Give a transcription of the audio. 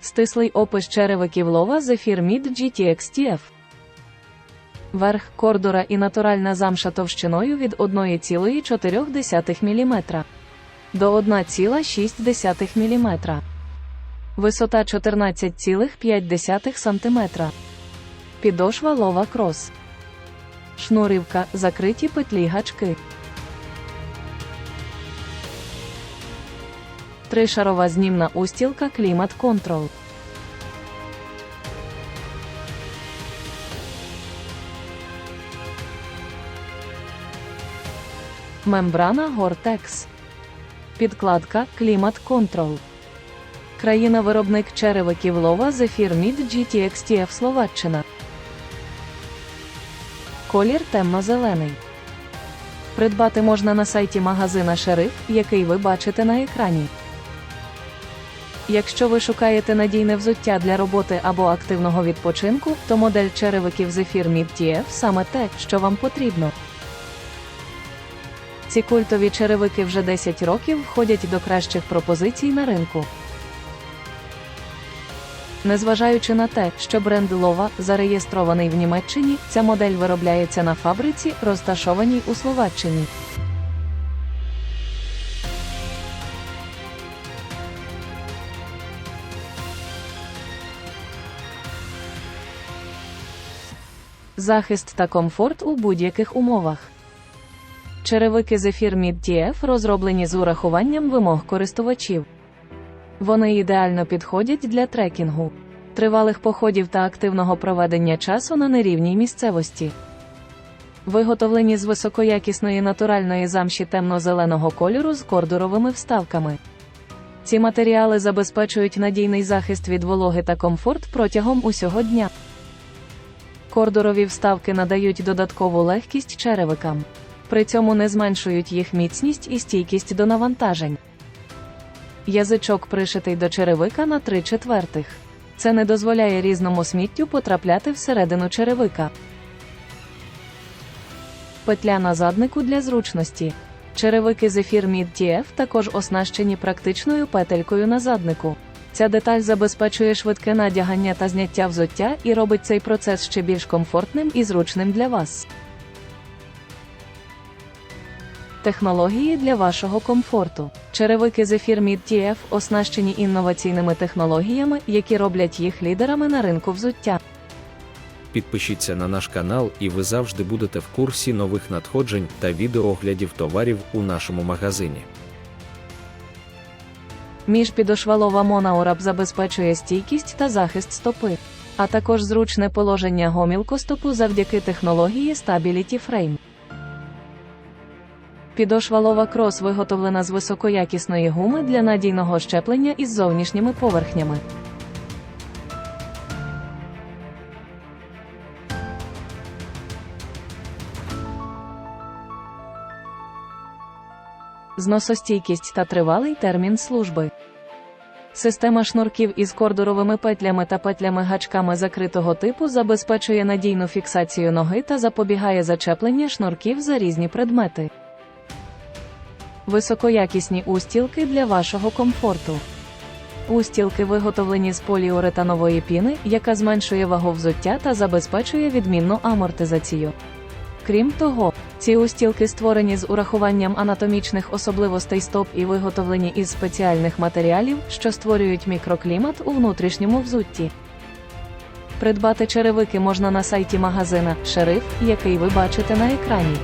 Стислий опис черевиків лова Zephyr Mid GTX-TF. Верх кордора і натуральна замша товщиною від 1,4 мм до 1,6 мм. Висота 14,5 см. Підошва лова крос. Шнурівка, закриті петлі гачки. Тришарова знімна устілка Клімат Контрол. Мембрана Гортекс. Підкладка Клімат Контрол. Країна-виробник черевиків лова Zephyr Mid GTX TF Словаччина. Колір темно-зелений. Придбати можна на сайті магазина Шериф, який ви бачите на екрані. Якщо ви шукаєте надійне взуття для роботи або активного відпочинку, то модель черевиків Zephyr Mid саме те, що вам потрібно. Ці культові черевики вже 10 років входять до кращих пропозицій на ринку. Незважаючи на те, що бренд Лова зареєстрований в Німеччині, ця модель виробляється на фабриці, розташованій у Словаччині. Захист та комфорт у будь-яких умовах. Черевики Zephyr Mid TF розроблені з урахуванням вимог користувачів. Вони ідеально підходять для трекінгу, тривалих походів та активного проведення часу на нерівній місцевості. Виготовлені з високоякісної натуральної замші темно-зеленого кольору з кордуровими вставками. Ці матеріали забезпечують надійний захист від вологи та комфорт протягом усього дня. Кордурові вставки надають додаткову легкість черевикам. При цьому не зменшують їх міцність і стійкість до навантажень. Язичок пришитий до черевика на 3 четвертих. Це не дозволяє різному сміттю потрапляти всередину черевика. Петля на заднику для зручності. Черевики Zephyr Mid TF також оснащені практичною петелькою на заднику. Ця деталь забезпечує швидке надягання та зняття взуття і робить цей процес ще більш комфортним і зручним для вас. Технології для вашого комфорту. Черевики Zephyr Mid TF оснащені інноваційними технологіями, які роблять їх лідерами на ринку взуття. Підпишіться на наш канал, і ви завжди будете в курсі нових надходжень та відеооглядів товарів у нашому магазині. Міжпідошвалова монаураб забезпечує стійкість та захист стопи, а також зручне положення гомілкостопу завдяки технології Stability Frame. Підошвалова крос виготовлена з високоякісної гуми для надійного щеплення із зовнішніми поверхнями. Зносостійкість та тривалий термін служби. Система шнурків із кордуровими петлями та петлями-гачками закритого типу забезпечує надійну фіксацію ноги та запобігає зачепленню шнурків за різні предмети. Високоякісні устілки для вашого комфорту. Устілки виготовлені з поліуретанової піни, яка зменшує вагу взуття та забезпечує відмінну амортизацію. Крім того, ці устілки створені з урахуванням анатомічних особливостей стоп і виготовлені із спеціальних матеріалів, що створюють мікроклімат у внутрішньому взутті. Придбати черевики можна на сайті магазина Шериф, який ви бачите на екрані.